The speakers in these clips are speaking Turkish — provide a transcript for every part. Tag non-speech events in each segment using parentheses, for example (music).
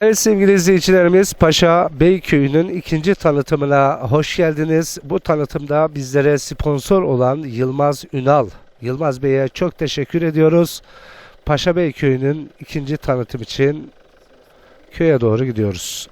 Evet sevgili izleyicilerimiz Paşa Beyköy'ünün ikinci tanıtımına hoş geldiniz. Bu tanıtımda bizlere sponsor olan Yılmaz Ünal. Yılmaz Bey'e çok teşekkür ediyoruz. Paşa Beyköy'ünün ikinci tanıtım için köye doğru gidiyoruz.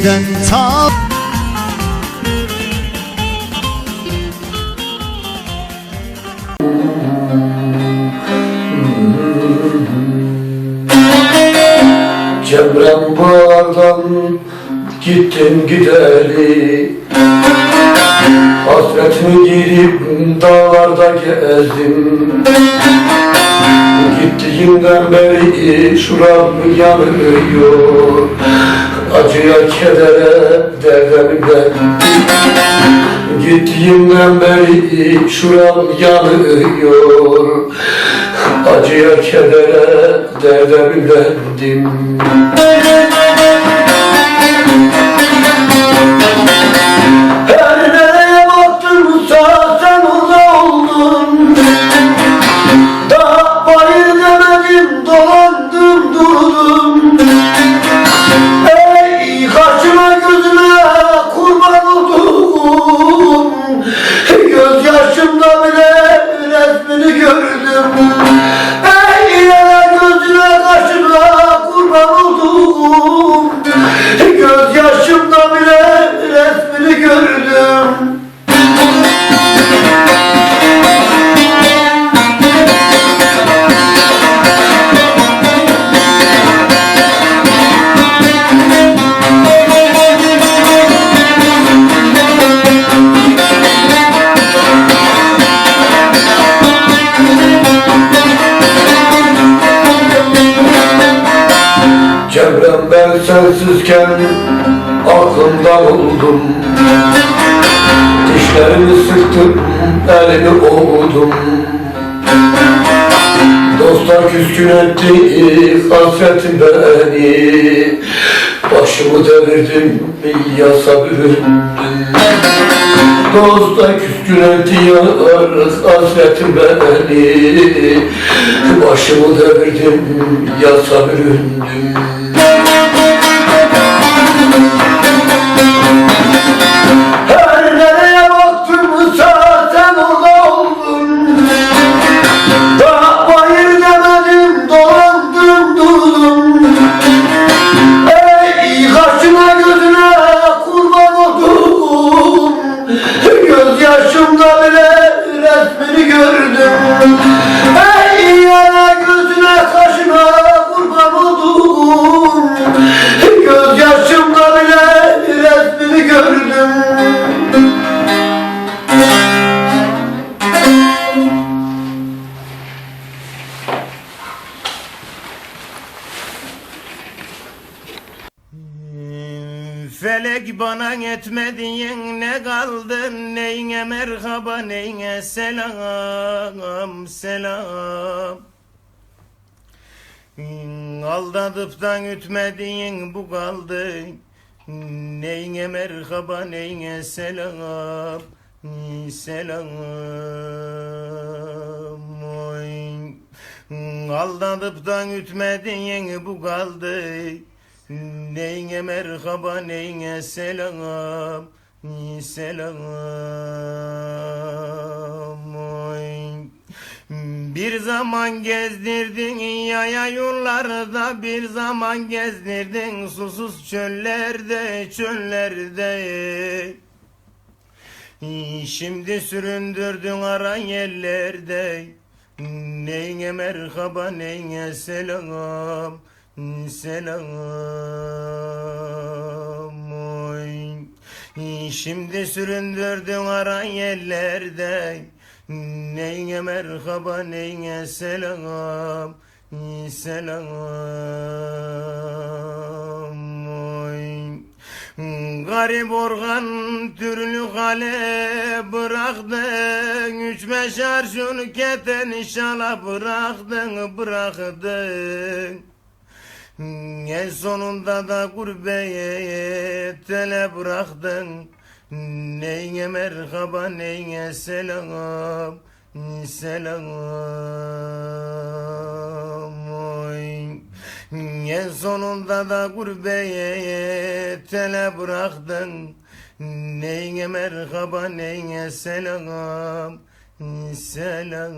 İçinden ta Cemrem bağdan gittin gideli. Hasretimi girip dağlarda gezdim. Gittiğinden beri şuram yanıyor Acıya kedere derdemi ben. Gittiğinden beri şuram yanıyor. Acıya kedere derde oldum Dişlerimi sıktım, elimi ovdum Dostlar küskün etti hasretim beni. Başımı devirdim, yasa büründüm. Dostlar küskün etti yar hasretim beni. Başımı devirdim, yasa büründüm etmediğin ne kaldı neyine merhaba neyine selam selam Aldatıp da ütmediğin bu kaldı neyine merhaba neyine selam selam. Aldatıp da ütmediğin bu kaldı Neyine merhaba neyine selam? Selam. Bir zaman gezdirdin yaya yollarda Bir zaman gezdirdin susuz çöllerde çöllerde. Şimdi süründürdün aran yerlerde. Neyine merhaba neyine selam Selam oy. Şimdi süründürdün aran yerlerde Neyine merhaba neyine selam Selam oy. Garip organ türlü hale bıraktın Üç beş arşun keten inşallah bıraktın bıraktın En sonunda da gurbetele bıraktın? Neyine merhaba neyine selam? Selam oy. Sonunda da gurbetele bıraktın? Neyine merhaba neyine selam? Selam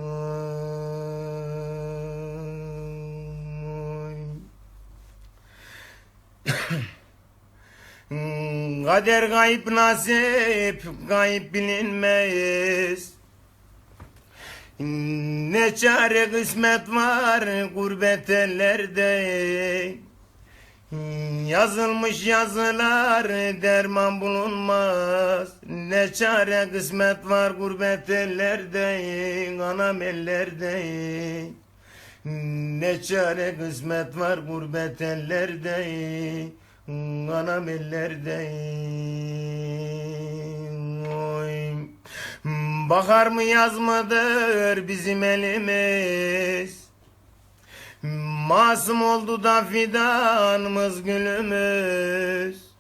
Kader kayıp nasip kayıp bilinmez. Ne çare kısmet var gurbet ellerde. Yazılmış yazılar derman bulunmaz. Ne çare kısmet var gurbet ellerde Anam ellerde Ne çare kısmet var gurbet ellerde Anam ellerde. Oy. Bakar mı yaz mıdır bizim elimiz? Masum oldu da fidanımız gülümüz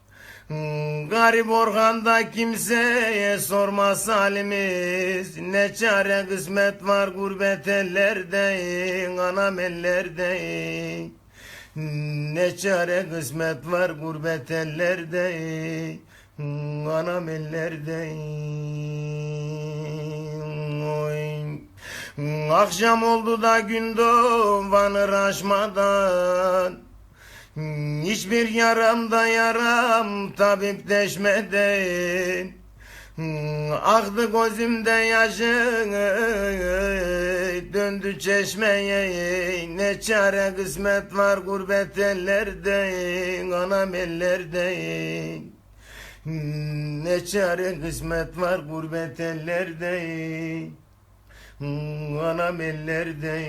Garip organda kimseye sormaz halimiz Ne çare kısmet var gurbet ellerde Anam ellerde Ne çare kısmet var gurbet ellerde Anam ellerde Oy. Akşam oldu da gün doğanır aşmadan Hiçbir yaramda yaram tabip deşmeden Aktı gözümde yaşın Döndü çeşmeye. Ne çare kısmet var gurbet ellerde Anam ellerde. Ne çare kısmet var gurbet ellerde Anam ellerde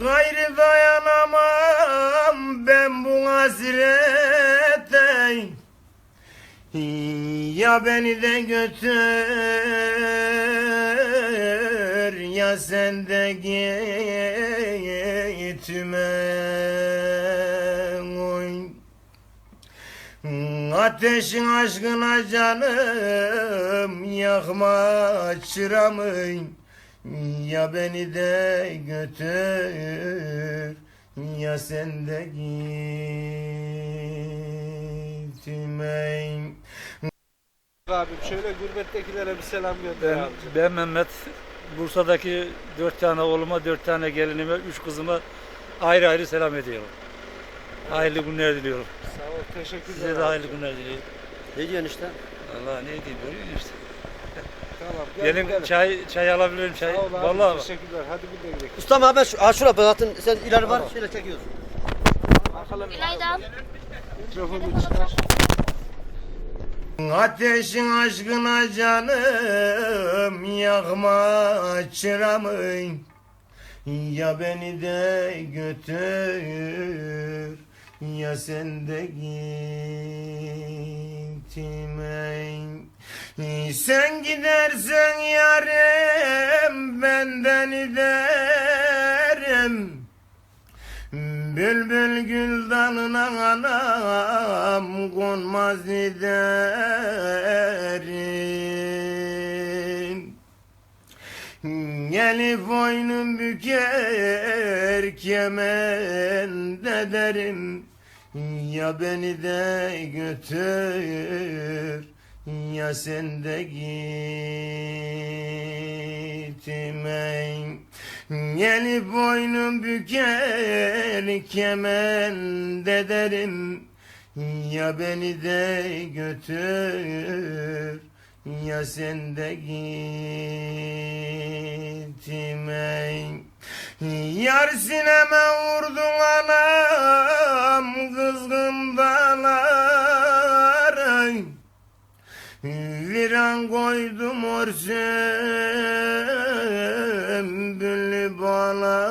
Gayrı dayanamam ben bu hasrete Ya beni de götür ya sen de gitme Oy. Ateşin aşkına canım yakma çıramı ya beni de götür ya sen de gitme Abim şöyle gurbettekilere bir selam gönder Ben, abi. ben Mehmet. Bursa'daki dört tane oğluma, dört tane gelinime, üç kızıma ayrı ayrı selam ediyorum. Hayırlı günler diliyorum. Sağ ol teşekkürler. Size de abi. hayırlı günler diliyorum. Ne diyorsun işte? Allah ne diyeyim görüyorsun işte. Tamam gel Gelin gidelim. çay çay alabilirim çay. Sağ ol abi, Vallahi bak. teşekkürler. Hadi bir de gidelim. Ustam abi ben şu, ha şura zaten sen ileri var şöyle çekiyorsun. İlayda. Mikrofonu çıkar. Ateşin aşkına canım yakma çıramı Ya beni de götür ya sen de gitme Sen gidersen yarım benden giderim Bülbül gül dalına anam konmaz giderim. Gelip boynum büker kemen derim. Ya beni de götür ya sen de gitme Gelip boynum büker kemen derim. Ya beni de götür ya sen de gitme Yar sineme vurdun anam kızgın dağlar Viran koydum or sümbüllü bağlar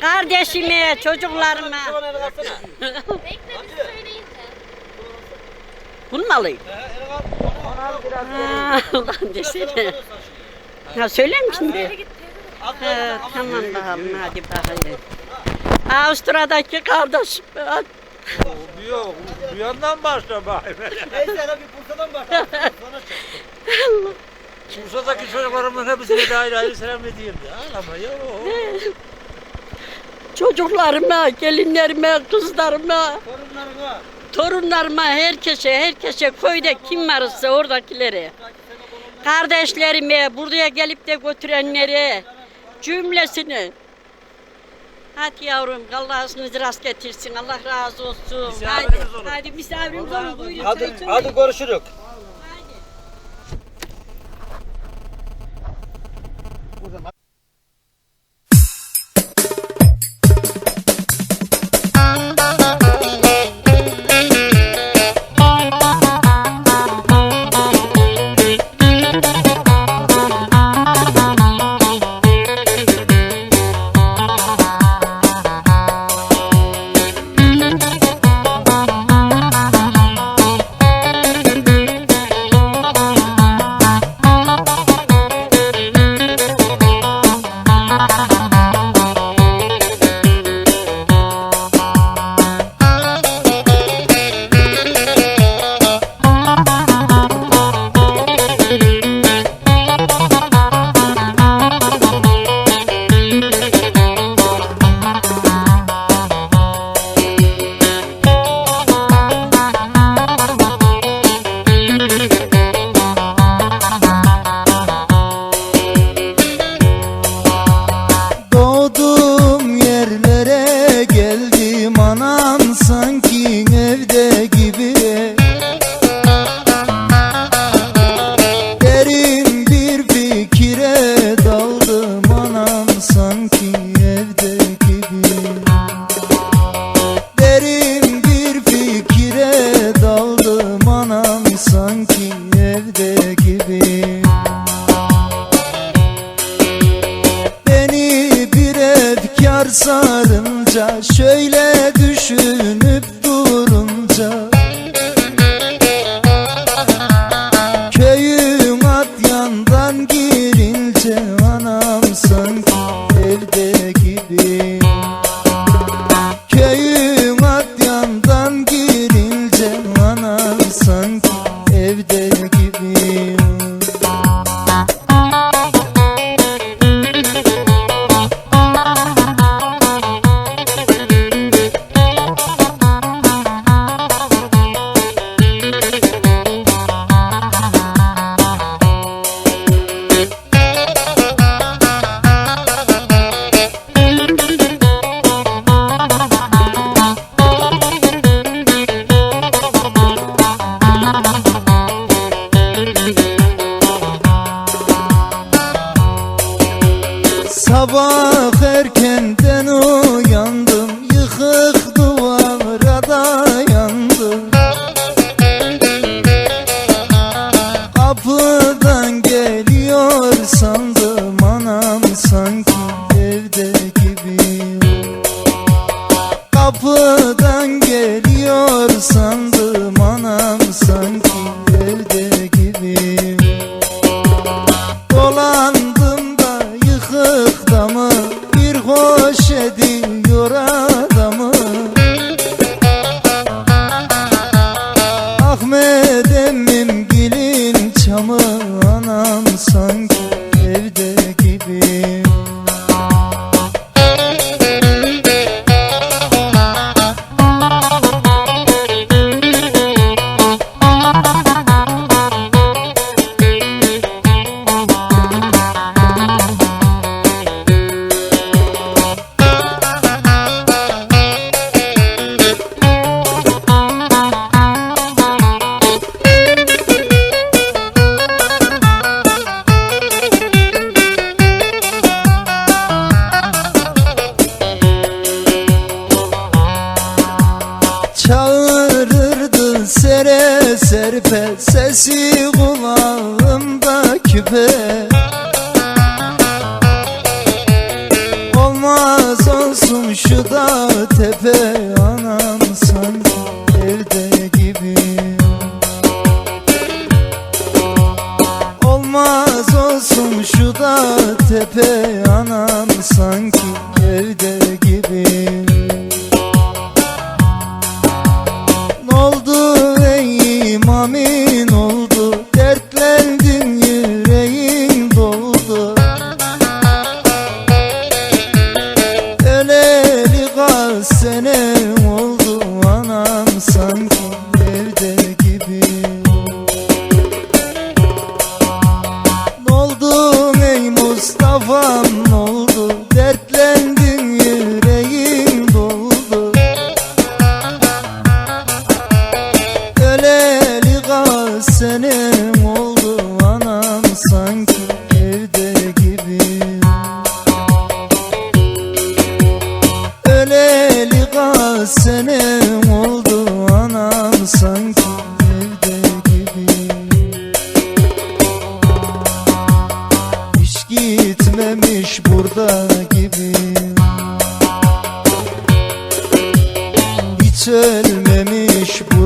Kardeşime, çocuklarıma. Bekle bir söyleyin de. Bunu mu alayım? Ha, ulan desene. Ha söyler mi şimdi? Ha, tamam bakalım hadi bakalım. Avusturya'daki kardeşim. Yok, bu yandan başla bakayım. (laughs) Bursa'daki çocuklarımın hepsine de ayrı ayrı selam edeyim de. Ağlama yok. Çocuklarıma, gelinlerime, kızlarıma, torunlarıma, herkese, herkese köyde kim varsa oradakilere. Kardeşlerime, buraya gelip de götürenlere, cümlesine. Hadi yavrum, Allah ısınızı rast getirsin, Allah razı olsun. Hadi, Misafirimiz olun. hadi misafirimiz olun. Buyurun, Hadi, çay içelim. hadi görüşürük.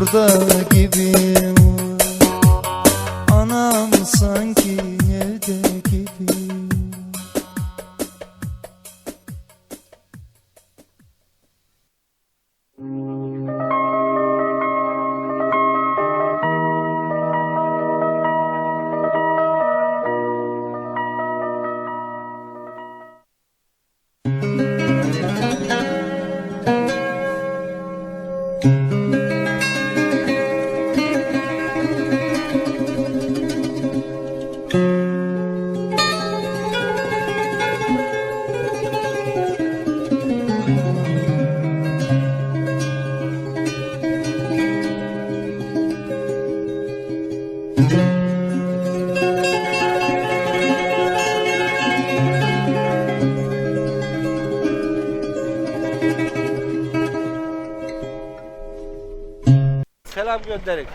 Burada gibi Selam gönderin.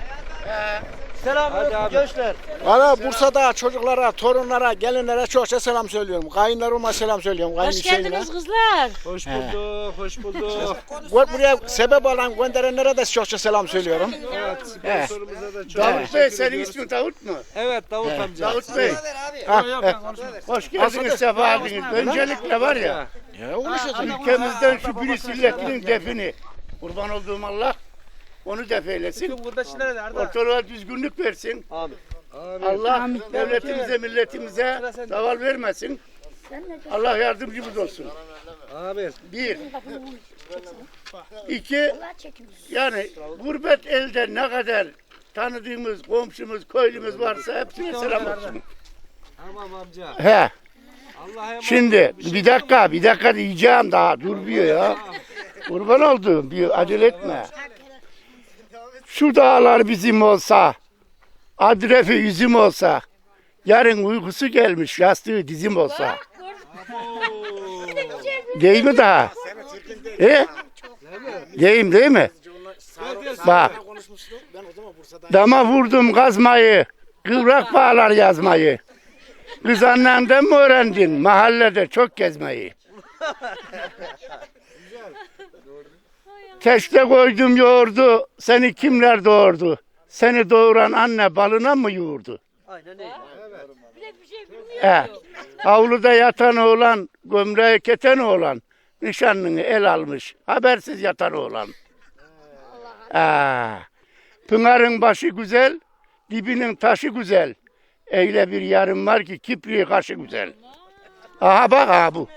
Selam Hadi abi. gençler. Valla Bursa'da çocuklara, torunlara, gelinlere çokça selam söylüyorum. Kayınlarıma selam söylüyorum. Kayın Hoş Hüseyin'e. geldiniz kızlar. Hoş bulduk, hoş bulduk. Bu- Buraya sebep olan gönderenlere de çokça selam söylüyorum. evet, sponsorumuza da çok Davut Bey teşekkür senin ediyoruz. ismin Davut mu? Evet, Davut amca. Davut Bey. Hoş geldiniz, sefa geldiniz. Öncelikle var ya, Ya, uğraşıyorsun. ülkemizden şu virüs illetinin defini. Kurban olduğum Allah onu def eylesin. Ortalığa düzgünlük versin. Allah devletimize, milletimize zaval vermesin. Allah yardımcımız olsun. Amin. Bir. İki. Yani gurbet elde ne kadar tanıdığımız, komşumuz, köylümüz varsa hepsine selam olsun. Tamam amca. He. Allah'a. Şimdi bir dakika, bir dakika diyeceğim daha durmuyor ya. Kurban olduğum bir acele etme. Şu dağlar bizim olsa, adrefi yüzüm olsa, yarın uykusu gelmiş yastığı dizim olsa. Değil mi daha? E? Deyim değil mi? Bak. Dama vurdum kazmayı, kıvrak bağlar yazmayı. Kız annenden mi öğrendin mahallede çok gezmeyi? Teşte koydum yoğurdu, seni kimler doğurdu? Seni doğuran anne balına mı yoğurdu? Aynen öyle. He. (laughs) Avluda yatan oğlan, gömleği keten oğlan, nişanlını el almış, habersiz yatan oğlan. Aa, Pınar'ın başı güzel, dibinin taşı güzel. Öyle bir yarım var ki kipriği kaşı güzel. Aha bak aha bu.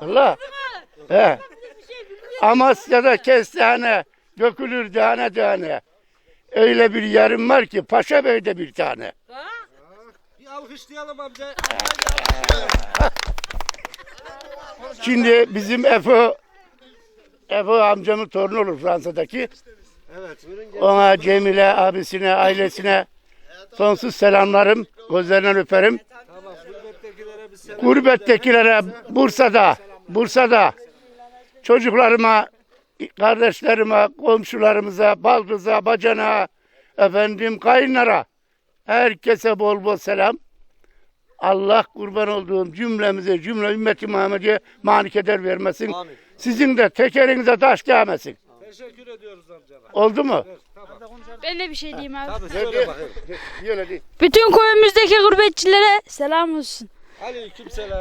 Allah. He. Amasya'da kestane dökülür tane tane. Öyle bir yarım var ki Paşa Bey'de bir tane. Bir alkışlayalım amca. Şimdi bizim Efe Efe amcamın torunu olur Fransa'daki. Evet. Ona Cemile abisine, ailesine sonsuz selamlarım. Gözlerinden öperim. Tamam, gurbettekilere bir selam. Gurbettekilere Bursa'da, Bursa'da çocuklarıma, kardeşlerime, komşularımıza, baldıza, bacana, efendim kayınlara. Herkese bol bol selam. Allah kurban olduğum cümlemize, cümle ümmeti Muhammed'e mani keder vermesin. Sizin de tekerinize taş gelmesin. Teşekkür ediyoruz amcalar. Oldu mu? Ben de bir şey diyeyim abi. Söyle bakayım. Bütün köyümüzdeki gurbetçilere selam olsun. Aleykümselam.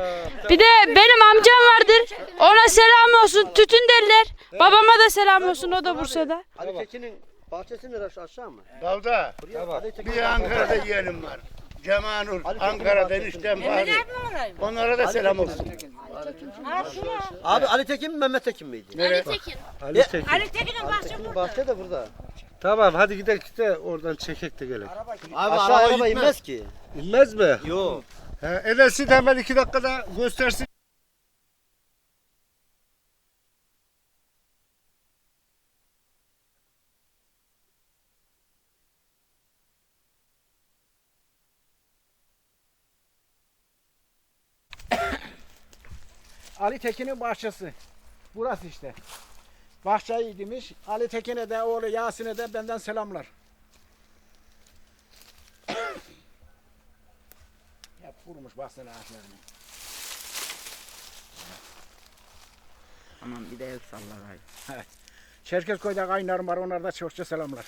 Bir de benim amcam vardır. Ona selam olsun. Tütün derler. Babama da selam olsun. O da Bursa'da. Ali Tekin'in bahçesi neresi aşağı mı? Tekin Bir Ankara'da yeğenim var. Cemanur. Ankara'da eniştem Fahri. Onlara da selam olsun. Abi Ali Tekin mi Mehmet Tekin miydi? Ali Tekin. Ali Tekin. Ali Tekin'in bahçe de burada. Tamam hadi gidelim de oradan çekek de gelelim. Abi Aşağı araba inmez. inmez ki. İnmez mi? Yok. Enes'i de hemen iki dakikada göstersin. Ali Tekin'in bahçesi. Burası işte. Bahçeyi demiş. Ali Tekin'e de oğlu Yasin'e de benden selamlar. Vurmuş baksana ağaçlarını. Aman bir de el sallar ay. Çerkezköy'de kaynarım var. Onlara da çokça selamlar.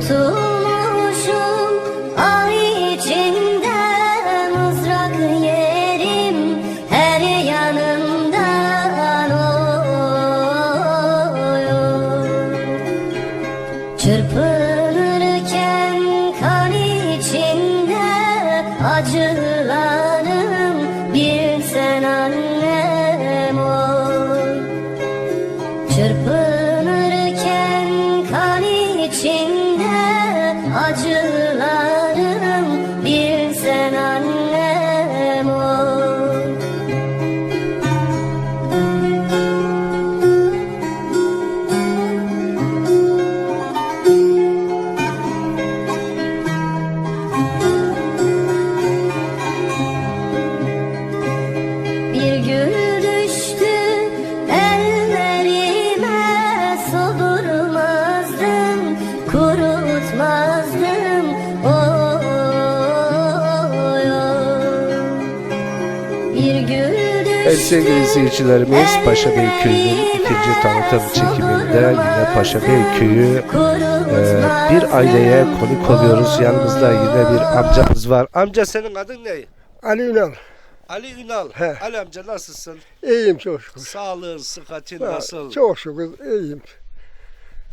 to Evet sevgili izleyicilerimiz Paşabey Köyü'nün ikinci tanıtım çekiminde yine Paşabey Köyü e, bir aileye konuk oluyoruz. Yanımızda yine bir amcamız var. Amca senin adın ne? Ali Ünal. Ali Ünal. He. Ali amca nasılsın? İyiyim çok şükür. Sağlığın, sıhhatin Ha, nasıl? Çok şükür iyiyim.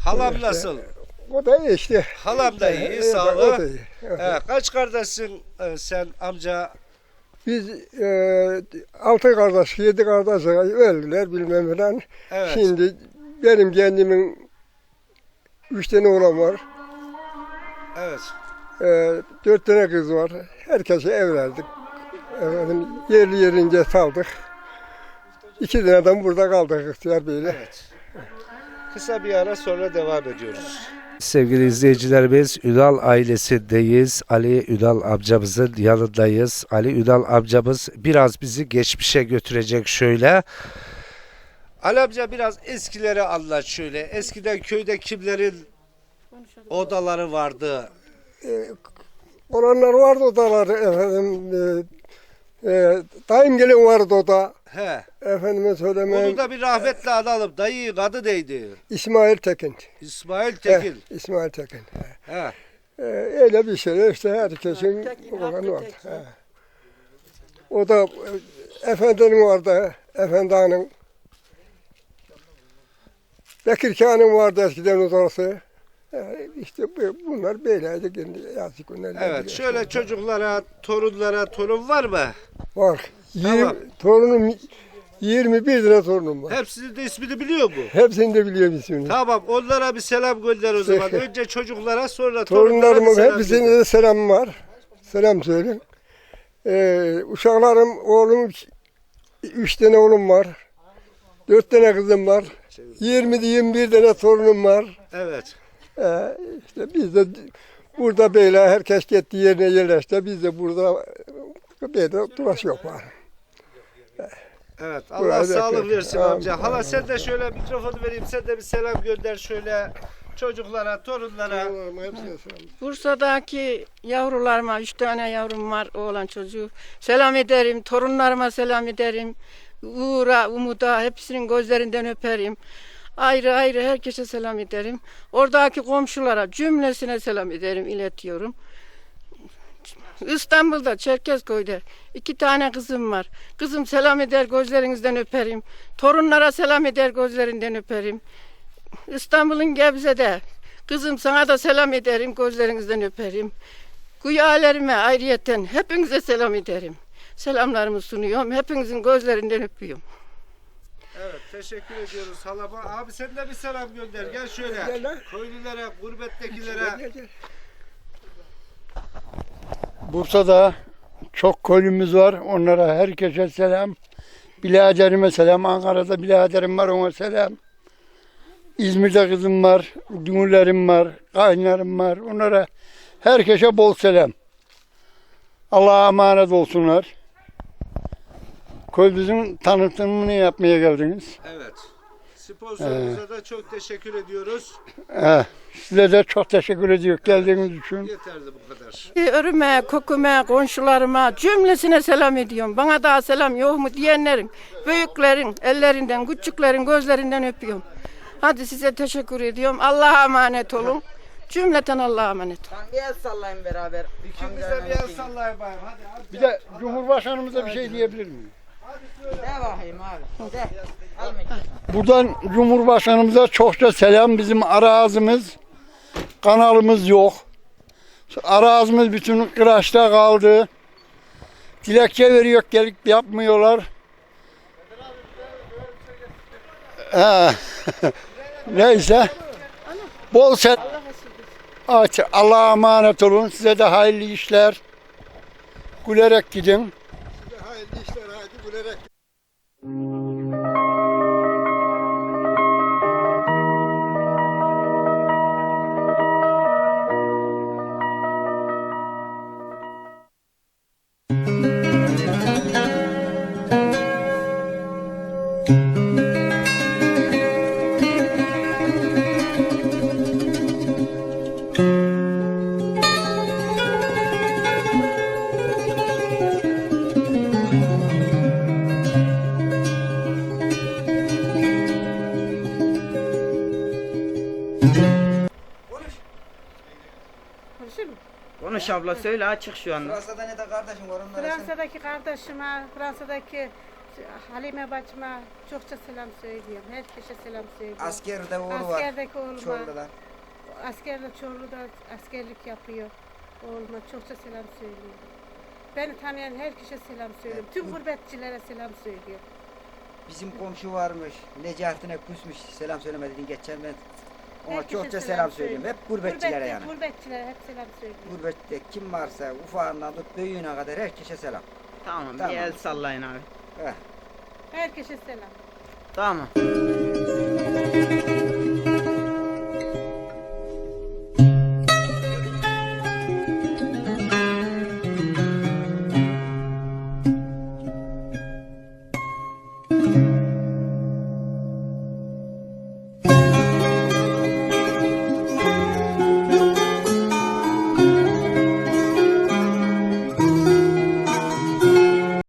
Halam nasıl? O da iyi işte. Halam da iyi, Evet, sağ O ol. da iyi. Evet. He, kaç kardeşsin e, sen amca? Biz e, altı kardeş, yedi kardeş öldüler bilmem falan. Evet. Şimdi benim kendimin üç tane oğlan var. Evet. E, dört tane kız var. Herkese evlendik. Efendim, yerli yerince saldık. İki tane adam burada kaldık ihtiyar beyle. Evet. Kısa bir ara sonra devam ediyoruz. Sevgili izleyicilerimiz Ünal ailesindeyiz. Ali Ünal amcamızın yanındayız. Ali Ünal amcamız biraz bizi geçmişe götürecek şöyle. Ali amca biraz eskileri anlat şöyle. Eskiden köyde kimlerin odaları vardı? Olanlar vardı odaları efendim. E, e, dayım gelin vardı oda. He. Efendime söylemem. Onu da bir rahmetle analım. Dayı adı neydi? İsmail Tekin. İsmail Tekin. Heh, İsmail Tekin. He. Ee, öyle bir şey işte herkesin olanı vardı. He. O da e, efendinin vardı, efendi hanım. Bekir Kağan'ın vardı eskiden odası. Ee, işte bu- bunlar böyleydi kendi yazık. Evet şöyle çocuklara, torunlara torun var mı? Var. Tamam. Yirmi, torunum 21 lira torunum var. Hepsinin de ismini biliyor mu? Hepsini de biliyorum ismini. Tamam onlara bir selam gönder o zaman. (laughs) Önce çocuklara sonra torunlara bir Torunlarımın selam hepsine gönder. de selam var. Selam söyleyin. Ee, uşaklarım, oğlum, üç tane oğlum var. Dört tane kızım var. 20 21 tane torunum var. Evet. Ee, işte biz de burada böyle herkes gitti yerine yerleşti. Biz de burada böyle dolaşıyor var. Evet. Allah Burada sağlık bekliyorum. versin Amin. amca. Hala sen de şöyle mikrofonu vereyim. Sen de bir selam gönder şöyle çocuklara, torunlara. Bursa'daki yavrularıma, üç tane yavrum var oğlan çocuğu. Selam ederim, torunlarıma selam ederim. Uğur'a, Umut'a hepsinin gözlerinden öperim. Ayrı ayrı herkese selam ederim. Oradaki komşulara cümlesine selam ederim, iletiyorum. İstanbul'da Çerkezköy'de iki tane kızım var. Kızım selam eder gözlerinizden öperim. Torunlara selam eder gözlerinden öperim. İstanbul'un Gebze'de kızım sana da selam ederim gözlerinizden öperim. Kuyalerime ayrıyeten hepinize selam ederim. Selamlarımı sunuyorum. Hepinizin gözlerinden öpüyorum. Evet teşekkür ediyoruz halama. Abi sen de bir selam gönder. Gel şöyle. Köylülere, gurbettekilere. Bursa'da çok köylümüz var. Onlara herkese selam. Biladerime selam. Ankara'da biladerim var ona selam. İzmir'de kızım var. Dünürlerim var. Kaynlarım var. Onlara herkese bol selam. Allah'a emanet olsunlar. Köyümüzün tanıtımını yapmaya geldiniz. Evet. Sponsorumuza da çok teşekkür ediyoruz. Eh, size de çok teşekkür ediyoruz geldiğiniz için. Yeterli bu kadar. Örüme, kokuma, komşularıma cümlesine selam ediyorum. Bana daha selam yok mu diyenlerin, büyüklerin ellerinden, küçüklerin gözlerinden öpüyorum. Hadi size teşekkür ediyorum. Allah'a emanet olun. Cümleten Allah'a emanet olun. Bir el sallayın beraber. İkimize bir el sallayın bayım. Hadi abi. Bir de Cumhurbaşkanımıza bir şey diyebilir miyim? Buradan Cumhurbaşkanımıza çokça selam. Bizim arazimiz, kanalımız yok. Arazimiz bütün kıraçta kaldı. Dilekçe veriyor gelip yapmıyorlar. He. (laughs) Neyse. Bol sen. Allah'a emanet olun. Size de hayırlı işler. Gülerek gidin. Hayırlı işler, haydi abla söyle açık şu anda. Fransa'da ne de kardeşim var onlara sen- Fransa'daki kardeşime, Fransa'daki Halime bacıma çokça selam söylüyorum. Herkese selam söylüyorum. Askerde oğlu var. Askerdeki oğluma, Çorlu'da. askerde Çorlu'da askerlik yapıyor. Oğluma çokça selam söylüyorum. Beni tanıyan herkese selam söylüyorum. Tüm gurbetçilere selam söylüyorum. Bizim komşu varmış. Necati'ne kusmuş. Selam söylemedin geçen ben. Ona Herkese çokça selam söylüyorum. Hep gurbetçilere Gurbetçi- yani. Gurbetçilere hep selam söylüyorum. Gurbette kim varsa ufağından tut büyüğüne kadar herkese selam. Tamam, Tamam. bir el sallayın abi. Heh. Herkese selam. Tamam.